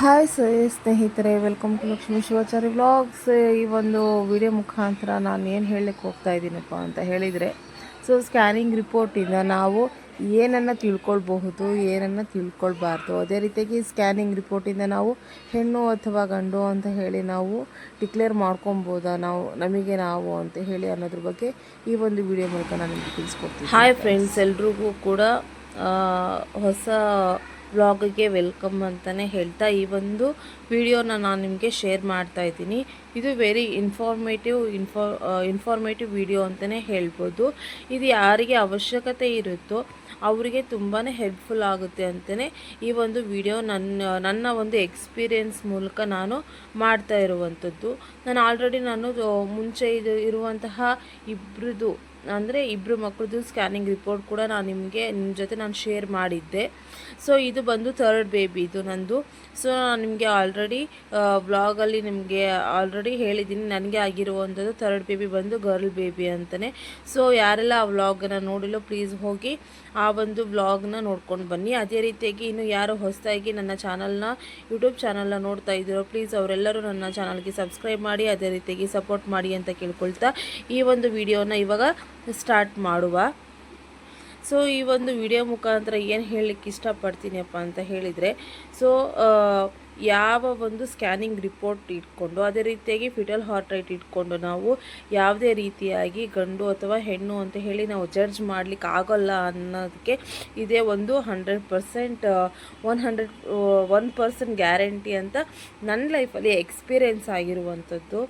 Hi ಸ ಸ್ನೇಹಿತರೆ welcome to Lakshmi Shivacharya vlogs ಈ ಒಂದು ವಿಡಿಯೋ ಮುಖಾಂತರ ನಾನು ಏನು ಹೇಳಲಿಕ್ಕೆ ಹೋಗ್ತಾ ಇದ್ದೀನಪ್ಪ ಅಂತ ಹೇಳಿದರೆ ಸೊ ಸ್ಕ್ಯಾನಿಂಗ್ ರಿಪೋರ್ಟಿಂದ ನಾವು ಏನನ್ನು ತಿಳ್ಕೊಳ್ಬಹುದು, ಏನನ್ನು ತಿಳ್ಕೊಳ್ಬಾರ್ದು. ಅದೇ ರೀತಿಯಾಗಿ ಸ್ಕ್ಯಾನಿಂಗ್ ರಿಪೋರ್ಟಿಂದ ನಾವು ಹೆಣ್ಣು ಅಥವಾ ಗಂಡು ಅಂತ ಹೇಳಿ ನಾವು ಡಿಕ್ಲೇರ್ ಮಾಡ್ಕೊಬೋದಾ ನಾವು, ನಮಗೆ ನಾವು ಅಂತ ಹೇಳಿ ಅನ್ನೋದ್ರ ಬಗ್ಗೆ ಈ ಒಂದು ವಿಡಿಯೋ ಮೂಲಕ ನಾನು ನಿಮಗೆ ತಿಳಿಸ್ಕೊಡ್ತೀನಿ. ಹಾಯ್ ಫ್ರೆಂಡ್ಸ್ ಎಲ್ರಿಗೂ ಕೂಡ ಹೊಸ ವ್ಲಾಗ್ಗೆ ವೆಲ್ಕಮ್ ಅಂತಲೇ ಹೇಳ್ತಾ ಈ ಒಂದು ವಿಡಿಯೋನ ನಾನು ನಿಮಗೆ ಶೇರ್ ಮಾಡ್ತಾ ಇದ್ದೀನಿ. ಇದು very informative info informative video ಅಂತಲೇ ಹೇಳ್ಬೋದು. ಇದು ಯಾರಿಗೆ ಅವಶ್ಯಕತೆ ಇರುತ್ತೋ ಅವರಿಗೆ ತುಂಬಾ ಹೆಲ್ಪ್ಫುಲ್ ಆಗುತ್ತೆ ಅಂತಲೇ ಈ ಒಂದು ವಿಡಿಯೋ ನನ್ನ ನನ್ನ ಒಂದು ಎಕ್ಸ್ಪೀರಿಯೆನ್ಸ್ ಮೂಲಕ ನಾನು ಮಾಡ್ತಾ ಇರುವಂಥದ್ದು. ನಾನು ಆಲ್ರೆಡಿ ನಾನು ಮುಂಚೆ ಇದು, ಇರುವಂತಹ ಇಬ್ಬರದು ಅಂದರೆ ಇಬ್ಬರು ಮಕ್ಕಳದ್ದು ಸ್ಕ್ಯಾನಿಂಗ್ ರಿಪೋರ್ಟ್ ಕೂಡ ನಾನು ನಿಮಗೆ ನಿಮ್ಮ ಜೊತೆ ನಾನು ಶೇರ್ ಮಾಡಿದ್ದೆ. ಸೊ ಇದು ಬಂದು ಥರ್ಡ್ ಬೇಬಿ ಇದು ನಂದು. ಸೊ ನಾನು ನಿಮಗೆ ಆಲ್ರೆಡಿ ವ್ಲಾಗಲ್ಲಿ ನಿಮಗೆ ಆಲ್ರೆಡಿ ಹೇಳಿದ್ದೀನಿ. ನನಗೆ ಆಗಿರುವಂಥದ್ದು ಥರ್ಡ್ ಬೇಬಿ ಬಂದು ಗರ್ಲ್ ಬೇಬಿ ಅಂತಲೇ ಸೊ ಯಾರೆಲ್ಲ ಆ ವ್ಲಾಗನ್ನು ನೋಡಿಲ್ಲೋ ಪ್ಲೀಸ್ ಹೋಗಿ ಆ ಒಂದು ವ್ಲಾಗ್ನ ನೋಡ್ಕೊಂಡು ಬನ್ನಿ. ಅದೇ ರೀತಿಯಾಗಿ ಇನ್ನು ಯಾರು ಹೊಸದಾಗಿ ನನ್ನ ಚಾನಲ್ನ ಯೂಟ್ಯೂಬ್ ಚಾನಲ್ನ ನೋಡ್ತಾ ಇದ್ದೀರೋ ಪ್ಲೀಸ್ ಅವರೆಲ್ಲರೂ ನನ್ನ ಚಾನಲ್ಗೆ ಸಬ್ಸ್ಕ್ರೈಬ್ ಮಾಡಿ, ಅದೇ ರೀತಿಯಾಗಿ ಸಪೋರ್ಟ್ ಮಾಡಿ ಅಂತ ಕೇಳ್ಕೊಳ್ತಾ ಈ ಒಂದು ವಿಡಿಯೋನ ಇವಾಗ ಸ್ಟಾರ್ಟ್ ಮಾಡುವ. ಸೊ ಈ ಒಂದು ವಿಡಿಯೋ ಮುಖಾಂತರ ಏನು ಹೇಳಲಿಕ್ಕೆ ಇಷ್ಟಪಡ್ತೀನಿಯಪ್ಪ ಅಂತ ಹೇಳಿದರೆ ಸೊ ಯಾವ ಒಂದು ಸ್ಕ್ಯಾನಿಂಗ್ ರಿಪೋರ್ಟ್ ಇಟ್ಕೊಂಡು, ಅದೇ ರೀತಿಯಾಗಿ ಫಿಟಲ್ ಹಾರ್ಟ್ ರೇಟ್ ಇಟ್ಕೊಂಡು ನಾವು ಯಾವುದೇ ರೀತಿಯಾಗಿ ಗಂಡು ಅಥವಾ ಹೆಣ್ಣು ಅಂತ ಹೇಳಿ ನಾವು ಜಡ್ಜ್ ಮಾಡಲಿಕ್ಕೆ ಆಗೋಲ್ಲ ಅನ್ನೋದಕ್ಕೆ ಇದೇ ಒಂದು hundred percent one hundred one percent guarantee ಅಂತ ನನ್ನ ಲೈಫಲ್ಲಿ ಎಕ್ಸ್ಪೀರಿಯೆನ್ಸ್ ಆಗಿರುವಂಥದ್ದು.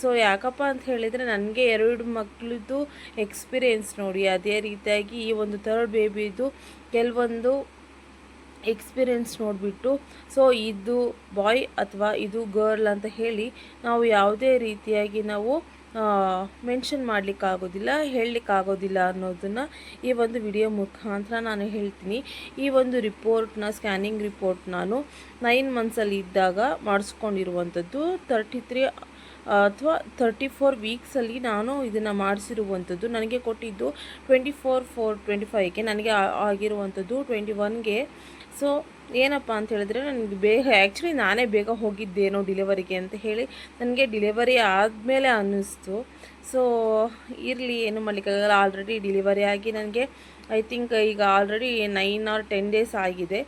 ಸೊ ಯಾಕಪ್ಪ ಅಂತ ಹೇಳಿದರೆ ನನಗೆ ಎರಡು ಮಕ್ಕಳದ್ದು ಎಕ್ಸ್ಪೀರಿಯೆನ್ಸ್ ನೋಡಿ. ಅದೇ ರೀತಿಯಾಗಿ ಈ ಒಂದು ಥರ್ಡ್ ಬೇಬಿದು ಕೆಲವೊಂದು ಎಕ್ಸ್ಪೀರಿಯೆನ್ಸ್ ನೋಡಿಬಿಟ್ಟು ಸೊ ಇದು ಬಾಯ್ ಅಥವಾ ಇದು ಗರ್ಲ್ ಅಂತ ಹೇಳಿ ನಾವು ಯಾವುದೇ ರೀತಿಯಾಗಿ ನಾವು ಮೆನ್ಷನ್ ಮಾಡಲಿಕ್ಕಾಗೋದಿಲ್ಲ, ಹೇಳಲಿಕ್ಕಾಗೋದಿಲ್ಲ ಅನ್ನೋದನ್ನು ಈ ಒಂದು ವಿಡಿಯೋ ಮುಖಾಂತರ ನಾನು ಹೇಳ್ತೀನಿ. ಈ ಒಂದು ರಿಪೋರ್ಟ್ನ ಸ್ಕ್ಯಾನಿಂಗ್ ರಿಪೋರ್ಟ್ ನಾನು ನೈನ್ ಮಂತ್ಸಲ್ಲಿ ಇದ್ದಾಗ ಮಾಡಿಸ್ಕೊಂಡಿರುವಂಥದ್ದು ತರ್ಟಿ ತ್ರೀ ಅಥವಾ ತರ್ಟಿ ಫೋರ್ ವೀಕ್ಸಲ್ಲಿ ನಾನು ಇದನ್ನು ಮಾಡಿಸಿರುವಂಥದ್ದು. ನನಗೆ ಕೊಟ್ಟಿದ್ದು ಟ್ವೆಂಟಿ ಫೋರ್ ಫೋರ್ ಟ್ವೆಂಟಿ ಫೈವ್ಗೆ ನನಗೆ ಆಗಿರುವಂಥದ್ದು ಟ್ವೆಂಟಿ ಒನ್ಗೆ ಸೊ ಏನಪ್ಪ ಅಂತ ಹೇಳಿದ್ರೆ ನನಗೆ ಬೇಗ ಆ್ಯಕ್ಚುಲಿ ನಾನೇ ಬೇಗ ಹೋಗಿದ್ದೇನೋ ಡಿಲಿವರಿಗೆ ಅಂತ ಹೇಳಿ ನನಗೆ ಡಿಲಿವರಿ ಆದಮೇಲೆ ಅನ್ನಿಸ್ತು. ಸೊ ಇರಲಿ ಏನು ಮಾಡಲಿಕ್ಕಾಗಲ್ಲ ಆಲ್ರೆಡಿ ಡಿಲಿವರಿ ಆಗಿ ನನಗೆ ಐ ಥಿಂಕ್ ಈಗ already nine or ten days ಆಗಿದೆ.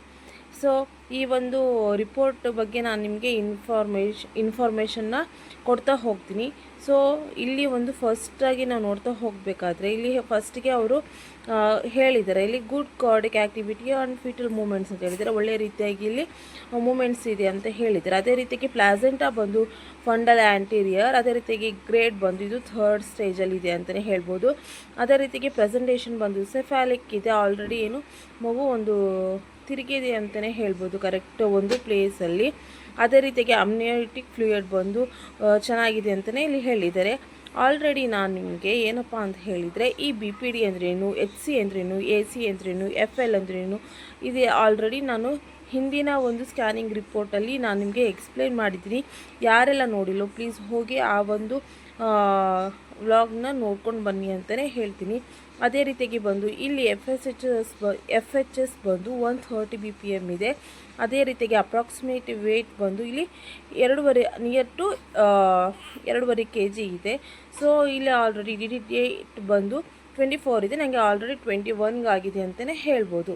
ಸೊ ಈ ಒಂದು ರಿಪೋರ್ಟ್ ಬಗ್ಗೆ ನಾನು ನಿಮಗೆ ಇನ್ಫಾರ್ಮೇಶ್ ಇನ್ಫಾರ್ಮೇಷನ್ನ ಕೊಡ್ತಾ ಹೋಗ್ತೀನಿ. ಸೊ ಇಲ್ಲಿ ಒಂದು ಫಸ್ಟಾಗಿ ನಾವು ನೋಡ್ತಾ ಹೋಗಬೇಕಾದ್ರೆ, ಇಲ್ಲಿ ಫಸ್ಟಿಗೆ ಅವರು ಹೇಳಿದ್ದಾರೆ ಇಲ್ಲಿ good cardiac activity and fetal movements ಅಂತ ಹೇಳಿದರೆ. ಒಳ್ಳೆಯ ರೀತಿಯಾಗಿ ಇಲ್ಲಿ ಮೂಮೆಂಟ್ಸ್ ಇದೆ ಅಂತ ಹೇಳಿದ್ದಾರೆ ಅದೇ ರೀತಿಯಾಗಿ ಪ್ಲಾಸೆಂಟಾ ಬಂದು ಫಂಡಲ್ ಆ್ಯಂಟೀರಿಯರ್ ಅದೇ ರೀತಿಯಾಗಿ ಗ್ರೇಡ್ ಬಂದು ಇದು ಥರ್ಡ್ ಸ್ಟೇಜಲ್ಲಿ ಇದೆ ಅಂತಲೇ ಹೇಳ್ಬೋದು. ಅದೇ ರೀತಿಯಾಗಿ ಪ್ರೆಸೆಂಟೇಷನ್ ಬಂದು ಸೆಫ್ಯಾಲಿಕ್ ಇದೆ. ಆಲ್ರೆಡಿ ಏನು, ಮಗು ಒಂದು ತಿರುಗಿದೆ ಅಂತಲೇ ಹೇಳ್ಬೋದು ಕರೆಕ್ಟ್ ಒಂದು ಪ್ಲೇಸಲ್ಲಿ ಅದೇ ರೀತಿಯಾಗಿ ಅಮ್ನಿಯೋಟಿಕ್ ಫ್ಲೂಯಿಡ್ ಬಂದು ಚೆನ್ನಾಗಿದೆ ಅಂತಲೇ ಇಲ್ಲಿ ಹೇಳಿದ್ದಾರೆ. ಆಲ್ರೆಡಿ ನಾನು ನಿಮಗೆ ಏನಪ್ಪ ಅಂತ ಹೇಳಿದರೆ, ಈ ಬಿ ಪಿ ಡಿ ಅಂದ್ರೇನು ಎಚ್ ಸಿ ಅಂದ್ರೇನು ಎ ಸಿ ಅಂದ್ರೇನು ಎಫ್ ಎಲ್ ಅಂದ್ರೇನು, ಇದು ಆಲ್ರೆಡಿ ನಾನು ಹಿಂದಿನ ಒಂದು ಸ್ಕ್ಯಾನಿಂಗ್ ರಿಪೋರ್ಟಲ್ಲಿ ನಾನು ನಿಮಗೆ ಎಕ್ಸ್ಪ್ಲೈನ್ ಮಾಡಿದ್ದೀನಿ. ಯಾರೆಲ್ಲ ನೋಡಿಲ್ಲೋ ಪ್ಲೀಸ್ ಹೋಗಿ ಆ ಒಂದು ವ್ಲಾಗ್ನ ನೋಡ್ಕೊಂಡು ಬನ್ನಿ ಅಂತಲೇ ಹೇಳ್ತೀನಿ. ಅದೇ ರೀತಿಯಾಗಿ ಬಂದು ಇಲ್ಲಿ ಎಫ್ ಎಸ್ ಎಚ್ ಎಸ್ ಬ ಎಫ್ ಎಚ್ ಎಸ್ ಬಂದು one thirty B P M ಇದೆ. ಅದೇ ರೀತಿಯಾಗಿ ಅಪ್ರಾಕ್ಸಿಮೇಟ್ ವೇಟ್ ಬಂದು ಇಲ್ಲಿ ಎರಡೂವರೆ ನಿಯರ್ ಟು ಎರಡೂವರೆ ಕೆ ಜಿ ಇದೆ. ಸೊ ಇಲ್ಲಿ ಆಲ್ರೆಡಿ ಡಿ ಡೇಟ್ ಬಂದು ಟ್ವೆಂಟಿ ಫೋರ್ ಇದೆ. ನನಗೆ ಆಲ್ರೆಡಿ ಟ್ವೆಂಟಿ ಒನ್ಗೆ ಆಗಿದೆ ಅಂತಲೇ ಹೇಳ್ಬೋದು.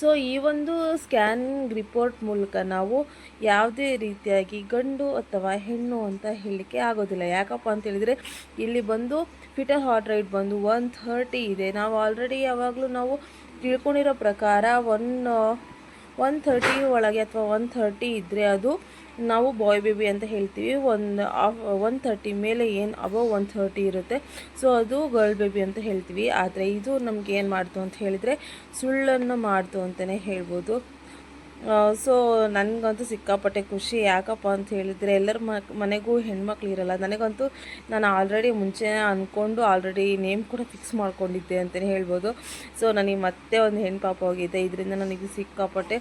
ಸೊ ಈ ಒಂದು ಸ್ಕ್ಯಾನಿಂಗ್ ರಿಪೋರ್ಟ್ ಮೂಲಕ ನಾವು ಯಾವುದೇ ರೀತಿಯಾಗಿ ಗಂಡು ಅಥವಾ ಹೆಣ್ಣು ಅಂತ ಹೇಳಲಿಕ್ಕೆ ಆಗೋದಿಲ್ಲ. ಯಾಕಪ್ಪ ಅಂತ ಹೇಳಿದರೆ, ಇಲ್ಲಿ ಬಂದು ಫಿಟರ್ ಹಾರ್ಟ್ ರೇಟ್ ಬಂದು ಒನ್ ಥರ್ಟಿ ಇದೆ. ನಾವು ಆಲ್ರೆಡಿ ಯಾವಾಗಲೂ ನಾವು ತಿಳ್ಕೊಂಡಿರೋ ಪ್ರಕಾರ ಒನ್ ಒನ್ ಥರ್ಟಿ ಒಳಗೆ ಅಥವಾ ಒನ್ ಥರ್ಟಿ ಇದ್ದರೆ ಅದು ನಾವು ಬಾಯ್ ಬೇಬಿ ಅಂತ ಹೇಳ್ತೀವಿ. ಒಂದು ಒನ್ ಥರ್ಟಿ ಮೇಲೆ ಏನು ಅಬವ್ ಒನ್ ಥರ್ಟಿ ಇರುತ್ತೆ. ಸೊ ಅದು ಗರ್ಲ್ ಬೇಬಿ ಅಂತ ಹೇಳ್ತೀವಿ. ಆದರೆ ಇದು ನಮ್ಗೆ ಏನು ಮಾಡ್ತು ಅಂತ ಹೇಳಿದರೆ ಸುಳ್ಳನ್ನು ಮಾಡ್ತು ಅಂತಲೇ ಹೇಳ್ಬೋದು. ಸೊ ನನಗಂತೂ ಸಿಕ್ಕಾಪಟ್ಟೆ ಖುಷಿ. ಯಾಕಪ್ಪ ಅಂತ ಹೇಳಿದರೆ ಎಲ್ಲರ ಮನೆಗೂ ಹೆಣ್ಮಕ್ಳು ಇರಲ್ಲ. ನನಗಂತೂ ನಾನು ಆಲ್ರೆಡಿ ಮುಂಚೆ ಅಂದ್ಕೊಂಡು ಆಲ್ರೆಡಿ ನೇಮ್ ಕೂಡ ಫಿಕ್ಸ್ ಮಾಡ್ಕೊಂಡಿದ್ದೆ ಅಂತಲೇ ಹೇಳ್ಬೋದು. ಸೊ ನನಗೆ ಮತ್ತೆ ಒಂದು ಹೆಣ್ಣು ಪಾಪ ಹೋಗಿದೆ. ಇದರಿಂದ ನನಗೆ ಸಿಕ್ಕಾಪಟ್ಟೆ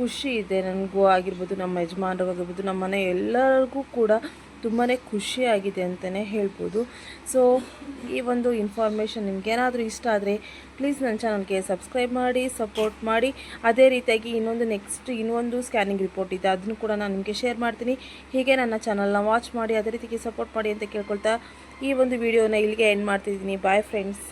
ಖುಷಿ ಇದೆ. ನನಗೂ ಆಗಿರ್ಬೋದು, ನಮ್ಮ ಯಜಮಾನ್ರಿಗಾಗಿರ್ಬೋದು, ನಮ್ಮ ಮನೆ ಎಲ್ಲರಿಗೂ ಕೂಡ ತುಂಬಾ ಖುಷಿಯಾಗಿದೆ ಅಂತಲೇ ಹೇಳ್ಬೋದು. ಸೊ ಈ ಒಂದು ಇನ್ಫಾರ್ಮೇಷನ್ ನಿಮಗೇನಾದರೂ ಇಷ್ಟ ಆದರೆ ಪ್ಲೀಸ್ ನನ್ನ ಚಾನಲ್ಗೆ ಸಬ್ಸ್ಕ್ರೈಬ್ ಮಾಡಿ ಸಪೋರ್ಟ್ ಮಾಡಿ. ಅದೇ ರೀತಿಯಾಗಿ ಇನ್ನೊಂದು ನೆಕ್ಸ್ಟ್ ಇನ್ನೊಂದು ಸ್ಕ್ಯಾನಿಂಗ್ ರಿಪೋರ್ಟ್ ಇದೆ, ಅದನ್ನು ಕೂಡ ನಾನು ನಿಮಗೆ ಶೇರ್ ಮಾಡ್ತೀನಿ. ಹೀಗೆ ನನ್ನ ಚಾನಲ್ನ ವಾಚ್ ಮಾಡಿ, ಅದೇ ರೀತಿಗೆ ಸಪೋರ್ಟ್ ಮಾಡಿ ಅಂತ ಕೇಳ್ಕೊಳ್ತಾ ಈ ಒಂದು ವಿಡಿಯೋನ ಇಲ್ಲಿಗೆ ಎಂಡ್ ಮಾಡ್ತಿದ್ದೀನಿ. Bye friends